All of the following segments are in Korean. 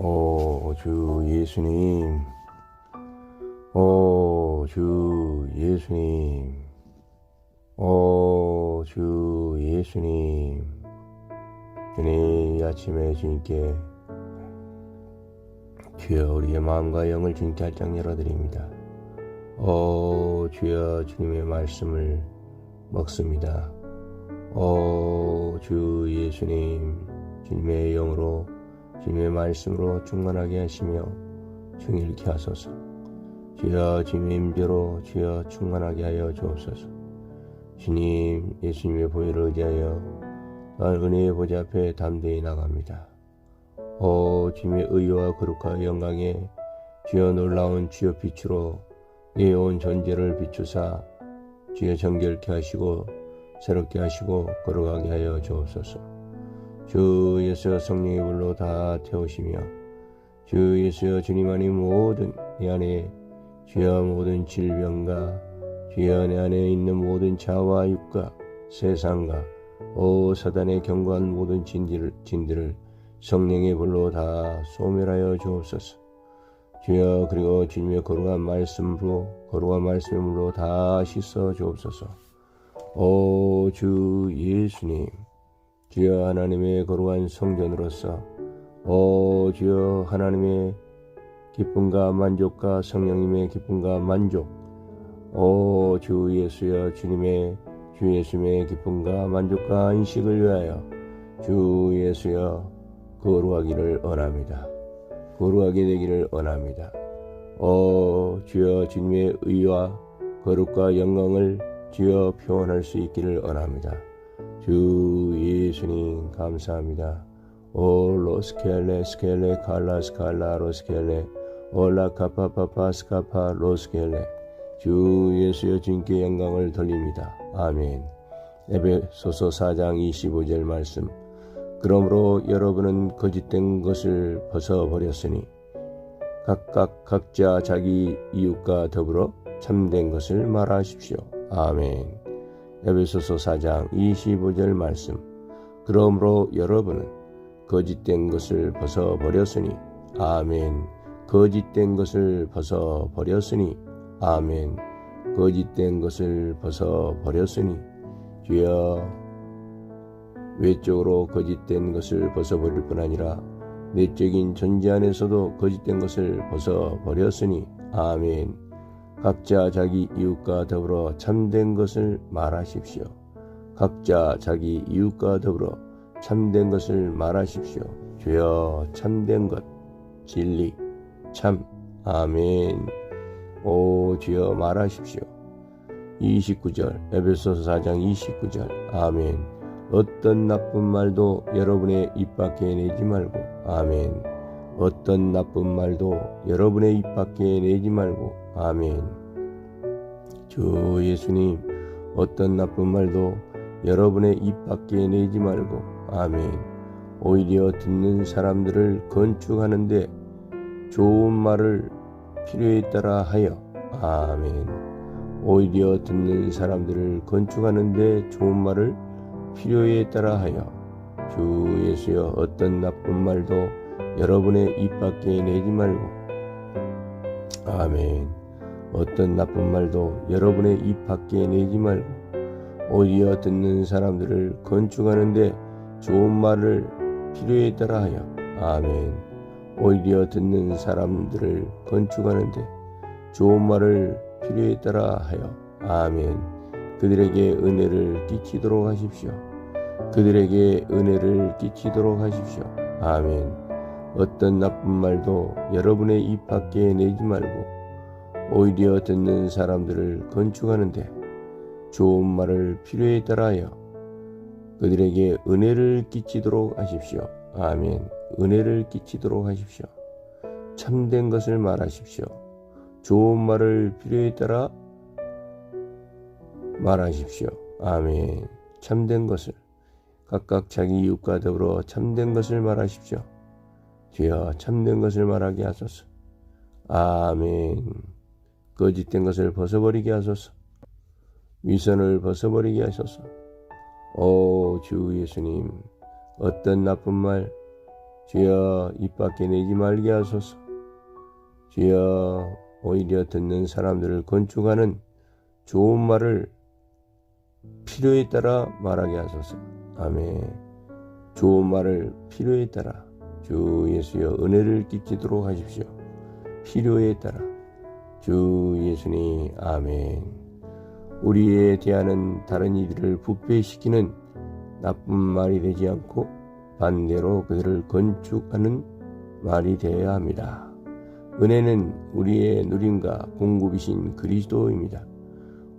오, 주 예수님. 오, 주 예수님. 오, 주 예수님. 주님, 이 아침에 주님께 주여 우리의 마음과 영을 주님께 할장 열어드립니다. 오, 주여 주님의 말씀을 먹습니다. 오, 주 예수님, 주님의 영으로 주님의 말씀으로 충만하게 하시며 충일케 하소서. 주여 주님의 임재로 주여 충만하게 하여 주옵소서. 주님 예수님의 보혈을 의지하여 또한 은혜의 보좌 앞에 담대히 나갑니다. 오 주님의 의와 거룩과 영광에 주여 놀라운 주여 빛으로 내 온 존재를 비추사 주여 정결케 하시고 새롭게 하시고 거룩하게 하여 주옵소서. 주 예수 성령의 불로 다 태우시며 주 예수여 주님 안에 모든 내 안에 주여 모든 질병과 주여 내 안에 있는 모든 자와 육과 세상과 오 사단의 경고한 모든 진들을, 진들을 성령의 불로 다 소멸하여 주옵소서. 주여 그리고 주님의 거룩한 말씀으로 거룩한 말씀의 물로 다 씻어 주옵소서. 오 주 예수님 주여 하나님의 거룩한 성전으로서 오 주여 하나님의 기쁨과 만족과 성령님의 기쁨과 만족 오 주 예수여 주님의 주 예수님의 기쁨과 만족과 안식을 위하여 주 예수여 거룩하기를 원합니다. 거룩하게 되기를 원합니다. 오 주여 주님의 의와 거룩과 영광을 주여 표현할 수 있기를 원합니다. 주 예수님 감사합니다. 오 로스켈레 스켈레 칼라 스칼라 로스켈레 올라 카파파파 스카파 로스켈레 주 예수여 주님께 영광을 돌립니다. 아멘 에베소서 4장 25절 말씀 그러므로 여러분은 거짓된 것을 벗어버렸으니 각각 각자 자기 이웃과 더불어 참된 것을 말하십시오. 아멘 에베소서 4장 25절 말씀. 그러므로 여러분은 거짓된 것을 벗어버렸으니 아멘. 거짓된 것을 벗어버렸으니 아멘. 거짓된 것을 벗어버렸으니 주여 외적으로 거짓된 것을 벗어버릴 뿐 아니라 내적인 존재 안에서도 거짓된 것을 벗어버렸으니 아멘 각자 자기 이웃과 더불어 참된 것을 말하십시오. 각자 자기 이웃과 더불어 참된 것을 말하십시오. 주여 참된 것, 진리, 참, 아멘. 오 주여 말하십시오. 29절 에베소서 4장 29절 아멘. 어떤 나쁜 말도 여러분의 입 밖에 내지 말고 아멘. 어떤 나쁜 말도 여러분의 입 밖에 내지 말고 아멘. 주 예수님 어떤 나쁜 말도 여러분의 입 밖에 내지 말고 아멘. 오히려 듣는 사람들을 건축하는데 좋은 말을 필요에 따라 하여 아멘. 오히려 듣는 사람들을 건축하는데 좋은 말을 필요에 따라 하여 주 예수여 어떤 나쁜 말도 여러분의 입 밖에 내지 말고 아멘. 어떤 나쁜 말도 여러분의 입 밖에 내지 말고 오히려 듣는 사람들을 건축하는데 좋은 말을 필요에 따라 하여 아멘. 오히려 듣는 사람들을 건축하는데 좋은 말을 필요에 따라 하여 아멘. 그들에게 은혜를 끼치도록 하십시오. 그들에게 은혜를 끼치도록 하십시오. 아멘. 어떤 나쁜 말도 여러분의 입 밖에 내지 말고 오히려 듣는 사람들을 건축하는데 좋은 말을 필요에 따라하여 그들에게 은혜를 끼치도록 하십시오. 아멘. 은혜를 끼치도록 하십시오. 참된 것을 말하십시오. 좋은 말을 필요에 따라 말하십시오. 아멘. 참된 것을 각각 자기 이웃과 더불어 참된 것을 말하십시오. 주여 참된 것을 말하게 하소서. 아멘. 거짓된 것을 벗어버리게 하소서. 위선을 벗어버리게 하소서. 오 주 예수님 어떤 나쁜 말 주여 입 밖에 내지 말게 하소서. 주여 오히려 듣는 사람들을 건축하는 좋은 말을 필요에 따라 말하게 하소서. 아멘. 좋은 말을 필요에 따라 주 예수여 은혜를 끼치도록 하십시오. 필요에 따라 주 예수님 아멘. 우리에 대하는 다른 이들을 부패시키는 나쁜 말이 되지 않고 반대로 그들을 건축하는 말이 되어야 합니다. 은혜는 우리의 누림과 공급이신 그리스도입니다.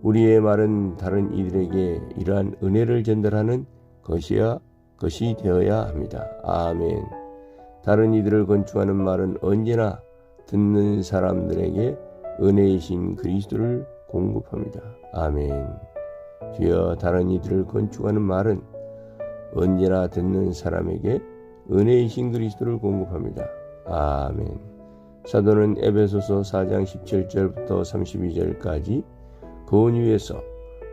우리의 말은 다른 이들에게 이러한 은혜를 전달하는 것이야 것이 되어야 합니다. 아멘. 다른 이들을 건축하는 말은 언제나 듣는 사람들에게 은혜이신 그리스도를 공급합니다. 아멘. 주여 다른 이들을 건축하는 말은 언제나 듣는 사람에게 은혜이신 그리스도를 공급합니다. 아멘. 사도는 에베소서 4장 17절부터 32절까지 권유에서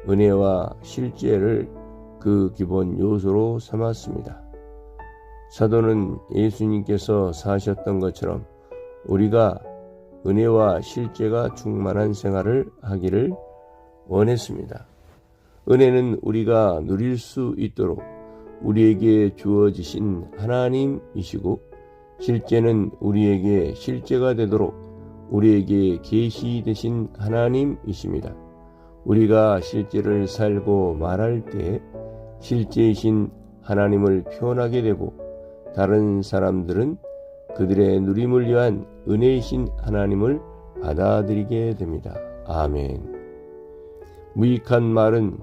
은혜와 실제를 그 기본 요소로 삼았습니다. 사도는 예수님께서 사셨던 것처럼 우리가 은혜와 실제가 충만한 생활을 하기를 원했습니다. 은혜는 우리가 누릴 수 있도록 우리에게 주어지신 하나님이시고 실제는 우리에게 실제가 되도록 우리에게 계시되신 하나님이십니다. 우리가 실제를 살고 말할 때 실제이신 하나님을 표현하게 되고 다른 사람들은 그들의 누림을 위한 은혜이신 하나님을 받아들이게 됩니다. 아멘. 무익한 말은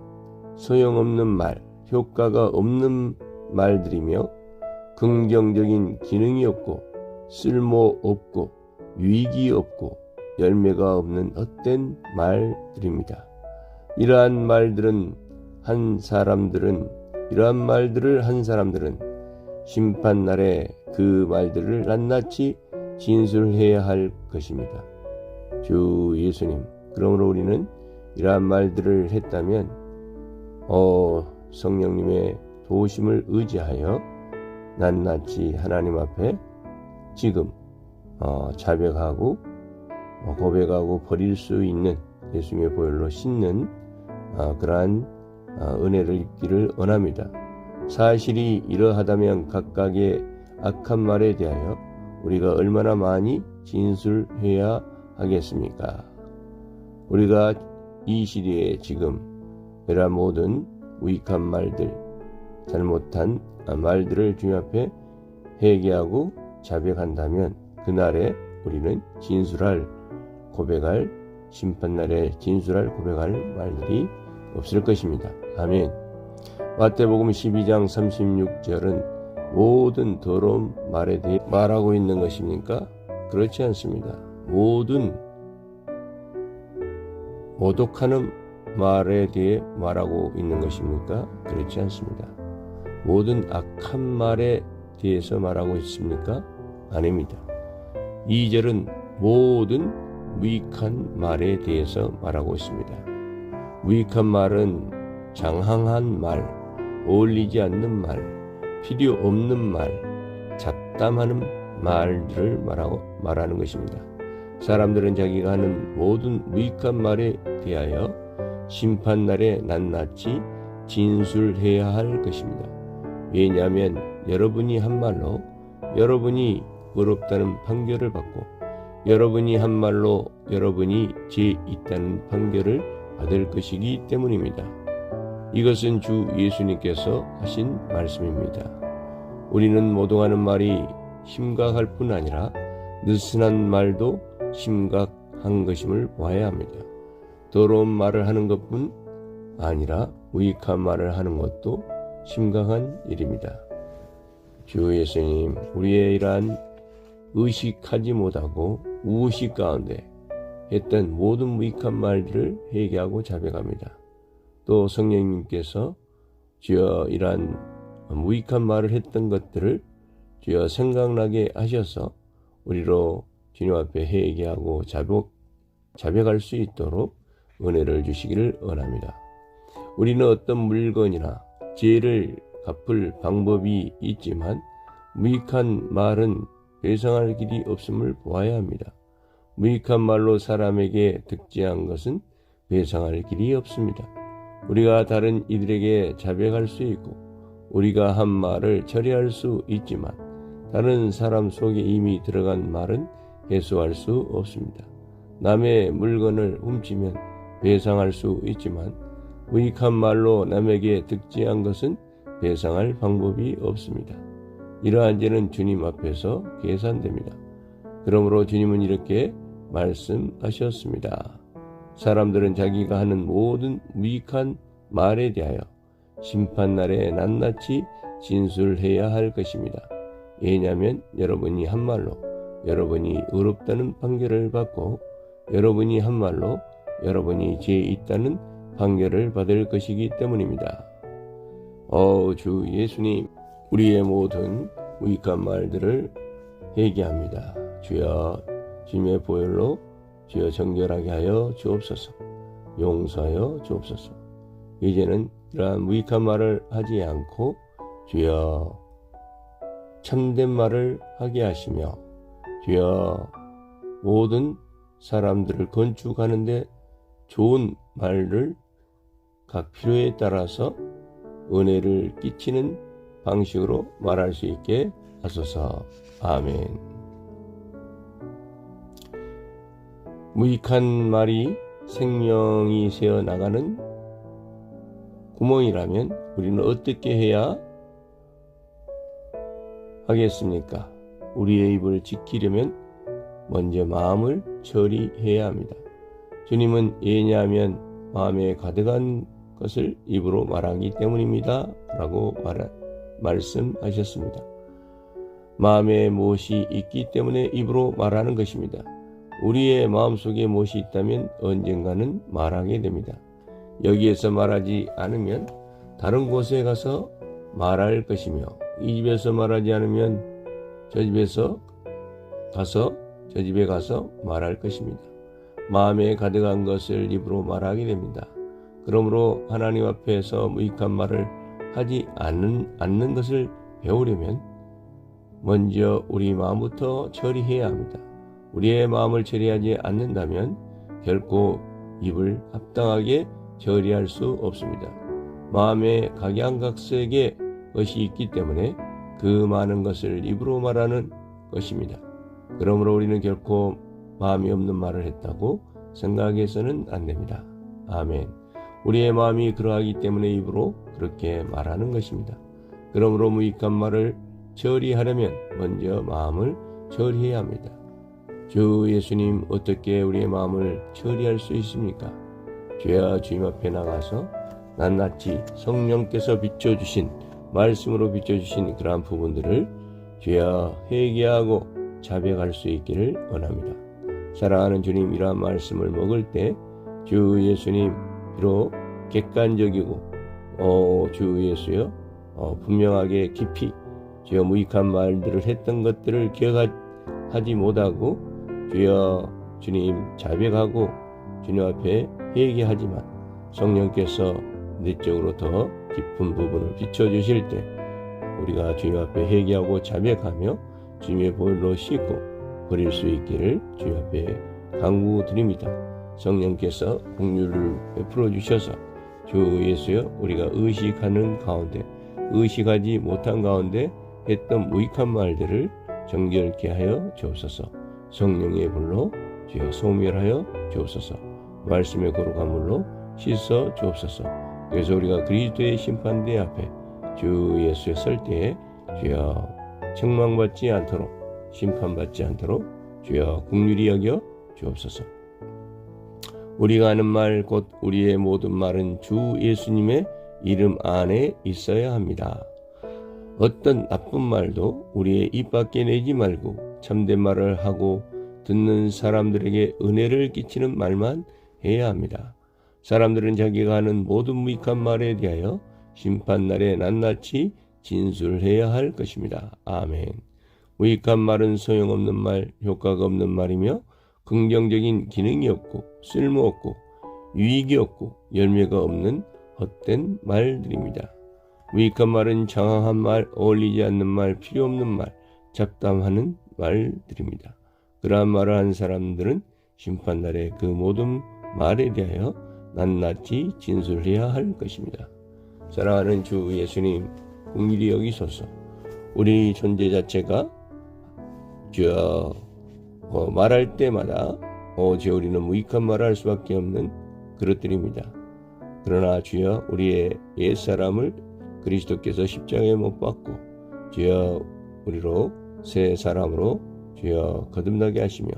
소용없는 말, 효과가 없는 말들이며 긍정적인 기능이 없고 쓸모 없고 유익이 없고 열매가 없는 헛된 말들입니다. 이러한 말들은 한 사람들은 이러한 말들을 한 사람들은 심판 날에 그 말들을 낱낱이 진술해야 할 것입니다. 주 예수님, 그러므로 우리는 이러한 말들을 했다면 어 성령님의 도우심을 의지하여 낱낱이 하나님 앞에 지금 어, 자백하고 어, 고백하고 버릴 수 있는 예수님의 보혈로 씻는 어, 그러한 어, 은혜를 입기를 원합니다. 사실이 이러하다면 각각의 악한 말에 대하여 우리가 얼마나 많이 진술해야 하겠습니까? 우리가 이 시대에 지금 이러한 모든 우익한 말들, 잘못한 말들을 주님 앞에 회개하고 자백한다면 그날에 우리는 진술할 고백할 심판날에 진술할 고백할 말들이 없을 것입니다. 아멘. 마태복음 12장 36절은 모든 더러운 말에 대해 말하고 있는 것입니까? 그렇지 않습니다. 모든 모독하는 말에 대해 말하고 있는 것입니까? 그렇지 않습니다. 모든 악한 말에 대해서 말하고 있습니까? 아닙니다. 2절은 모든 무익한 말에 대해서 말하고 있습니다. 무익한 말은 장황한 말, 어울리지 않는 말, 필요 없는 말, 잡담하는 말들을 말하고 말하는 것입니다. 사람들은 자기가 하는 모든 무익한 말에 대하여 심판날에 낱낱이 진술해야 할 것입니다. 왜냐하면 여러분이 한 말로 여러분이 의롭다는 판결을 받고 여러분이 한 말로 여러분이 죄 있다는 판결을 받을 것이기 때문입니다. 이것은 주 예수님께서 하신 말씀입니다. 우리는 모독하는 말이 심각할 뿐 아니라 느슨한 말도 심각한 것임을 보아야 합니다. 더러운 말을 하는 것뿐 아니라 우익한 말을 하는 것도 심각한 일입니다. 주 예수님, 우리의 이러한 의식하지 못하고 우식 가운데 했던 모든 무익한 말들을 회개하고 자백합니다. 또 성령님께서 주여 이러한 무익한 말을 했던 것들을 주여 생각나게 하셔서 우리로 주님 앞에 회개하고 자복, 자백할 수 있도록 은혜를 주시기를 원합니다. 우리는 어떤 물건이나 죄를 갚을 방법이 있지만 무익한 말은 배상할 길이 없음을 보아야 합니다. 무익한 말로 사람에게 득지한 것은 배상할 길이 없습니다. 우리가 다른 이들에게 자백할 수 있고 우리가 한 말을 처리할 수 있지만 다른 사람 속에 이미 들어간 말은 해소할 수 없습니다. 남의 물건을 훔치면 배상할 수 있지만 무익한 말로 남에게 득지한 것은 배상할 방법이 없습니다. 이러한 죄는 주님 앞에서 계산됩니다. 그러므로 주님은 이렇게 말씀하셨습니다. 사람들은 자기가 하는 모든 무익한 말에 대하여 심판날에 낱낱이 진술해야 할 것입니다. 왜냐하면 여러분이 한 말로 여러분이 의롭다는 판결을 받고 여러분이 한 말로 여러분이 죄 있다는 판결을 받을 것이기 때문입니다. 어, 주 예수님, 우리의 모든 무익한 말들을 회개합니다. 주여, 주님의 보혈로 주여 정결하게 하여 주옵소서. 용서하여 주옵소서. 이제는 이러한 무익한 말을 하지 않고 주여 참된 말을 하게 하시며 주여 모든 사람들을 건축하는데 좋은 말을 각 필요에 따라서 은혜를 끼치는 방식으로 말할 수 있게 하소서. 아멘. 무익한 말이 생명이 새어 나가는 구멍이라면 우리는 어떻게 해야 하겠습니까? 우리의 입을 지키려면 먼저 마음을 처리해야 합니다. 주님은 예냐하면 마음에 가득한 것을 입으로 말하기 때문입니다. 라고 말, 말씀하셨습니다. 마음에 무엇이 있기 때문에 입으로 말하는 것입니다. 우리의 마음속에 무엇이 있다면 언젠가는 말하게 됩니다. 여기에서 말하지 않으면 다른 곳에 가서 말할 것이며 이 집에서 말하지 않으면 저 집에서 가서 저 집에 가서 말할 것입니다. 마음에 가득한 것을 입으로 말하게 됩니다. 그러므로 하나님 앞에서 무익한 말을 하지 않는, 않는 것을 배우려면 먼저 우리 마음부터 처리해야 합니다. 우리의 마음을 처리하지 않는다면 결코 입을 합당하게 처리할 수 없습니다. 마음에 각양각색의 것이 있기 때문에 그 많은 것을 입으로 말하는 것입니다. 그러므로 우리는 결코 마음이 없는 말을 했다고 생각해서는 안 됩니다. 아멘. 우리의 마음이 그러하기 때문에 입으로 그렇게 말하는 것입니다. 그러므로 무익한 말을 처리하려면 먼저 마음을 처리해야 합니다. 주 예수님 어떻게 우리의 마음을 처리할 수 있습니까? 주야 주님 앞에 나가서 낱낱이 성령께서 비춰주신 말씀으로 비춰주신 그러한 부분들을 주야 회개하고 자백할 수 있기를 원합니다. 사랑하는 주님 이러한 말씀을 먹을 때 주 예수님 비록 객관적이고 어, 주 예수여 어, 분명하게 깊이 주여 무익한 말들을 했던 것들을 기억하지 못하고 주여 주님 자백하고 주님 앞에 회개하지만 성령께서 내적으로 더 깊은 부분을 비춰주실 때 우리가 주님 앞에 회개하고 자백하며 주님의 보혈로 씻고 버릴 수 있기를 주님 앞에 강구드립니다. 성령께서 공유를 베풀어 주셔서 주 예수여 우리가 의식하는 가운데 의식하지 못한 가운데 했던 무익한 말들을 정결케 하여 주옵소서 성령의 불로 주여 소멸하여 주옵소서 말씀의 거룩한 물로 씻어 주옵소서 그래서 우리가 그리스도의 심판대 앞에 주 예수의 설 때에 주여 책망받지 않도록 심판받지 않도록 주여 국률이 여겨 주옵소서. 우리가 하는 말 곧 우리의 모든 말은 주 예수님의 이름 안에 있어야 합니다. 어떤 나쁜 말도 우리의 입 밖에 내지 말고 참된 말을 하고 듣는 사람들에게 은혜를 끼치는 말만 해야 합니다. 사람들은 자기가 하는 모든 무익한 말에 대하여 심판날에 낱낱이 진술해야 할 것입니다. 아멘. 무익한 말은 소용없는 말, 효과가 없는 말이며 긍정적인 기능이 없고 쓸모없고 유익이 없고 열매가 없는 헛된 말들입니다. 무익한 말은 장황한 말, 어울리지 않는 말, 필요 없는 말, 잡담하는 말들입니다. 그러한 말을 한 사람들은 심판날에 그 모든 말에 대하여 낱낱이 진술해야 할 것입니다. 사랑하는 주 예수님, 공일이 여기소서. 우리 존재 자체가 주여 어, 말할 때마다 어제 우리는 무익한 말을 할 수밖에 없는 그릇들입니다. 그러나 주여 우리의 옛 사람을 그리스도께서 십자가에 못 박고 주여 우리로 새 사람으로 주여 거듭나게 하시며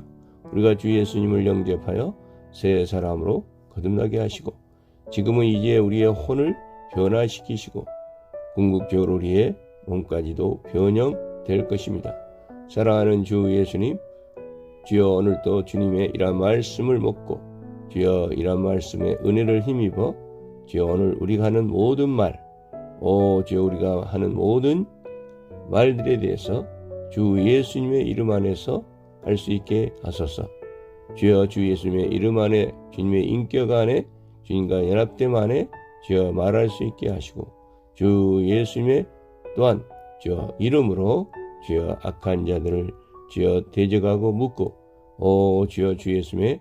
우리가 주 예수님을 영접하여 새 사람으로 거듭나게 하시고 지금은 이제 우리의 혼을 변화시키시고 궁극적으로 우리의 몸까지도 변형될 것입니다. 사랑하는 주 예수님, 주여 오늘도 주님의 이런 말씀을 먹고 주여 이런 말씀의 은혜를 힘입어 주여 오늘 우리가 하는 모든 말, 오 주여 우리가 하는 모든 말들에 대해서 주 예수님의 이름 안에서 할 수 있게 하소서. 주여 주 예수님의 이름 안에 주님의 인격 안에 주님과 연합됨 안에 주여 말할 수 있게 하시고 주 예수님의 또한 주여 이름으로 주여 악한 자들을 주여 대적하고 묻고 오 주여 주 예수님의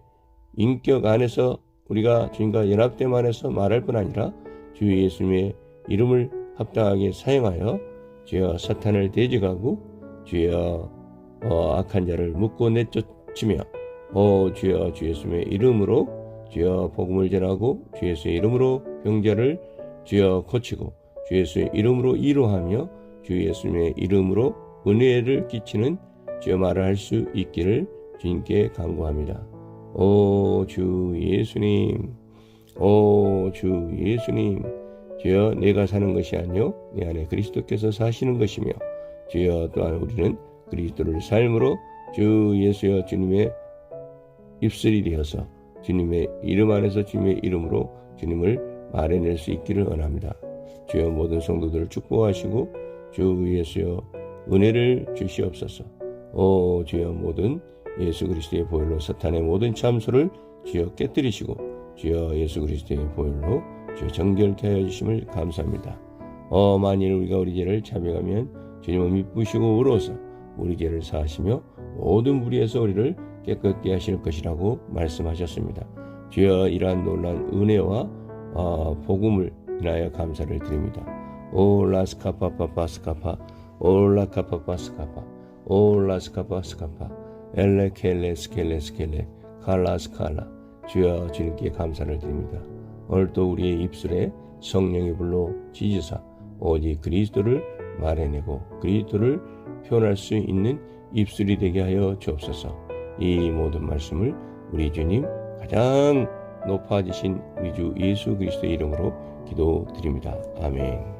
인격 안에서 우리가 주님과 연합됨 안에서 말할 뿐 아니라 주 예수님의 이름을 합당하게 사용하여 주여 사탄을 대적하고 주여 어, 악한 자를 묻고 내쫓으며 오 주여 주 예수님의 이름으로 주여 복음을 전하고 주 예수의 이름으로 병자를 주여 고치고 주 예수의 이름으로 이루하며 주 예수님의 이름으로 은혜를 끼치는 주여 말을 할 수 있기를 주님께 간구합니다. 오 주 예수님 오 주 예수님 주여 내가 사는 것이 아니요 내 안에 그리스도께서 사시는 것이며 주여 또한 우리는 그리스도를 삶으로 주 예수여 주님의 입술이 되어서 주님의 이름 안에서 주님의 이름으로 주님을 말해낼 수 있기를 원합니다. 주여 모든 성도들을 축복하시고 주 예수여 은혜를 주시옵소서. 오 주여 모든 예수 그리스도의 보혈로 사탄의 모든 참소를 주여 깨뜨리시고 주여 예수 그리스도의 보혈로 주여 정결케 하여 주심을 감사합니다. 어 만일 우리가 우리 죄를 자백하면 주님은 미쁘시고 의로워서 우리 죄를 사하시며 모든 무리에서 우리를 깨끗게 하실 것이라고 말씀하셨습니다. 주여 이러한 놀란 은혜와 어, 복음을 인하여 감사를 드립니다. 오 라스카파파파스카파 올라카파파스카파 올라스카파스카파 엘레켈레스켈레스켈레 칼라스칼라 주여 주님께 감사를 드립니다. 오늘도 우리의 입술에 성령의 불로 지지사 오직 그리스도를 말해내고 그리스도를 표현할 수 있는 입술이 되게 하여 주옵소서. 이 모든 말씀을 우리 주님 가장 높아지신 우리 주 예수 그리스도의 이름으로 기도드립니다. 아멘.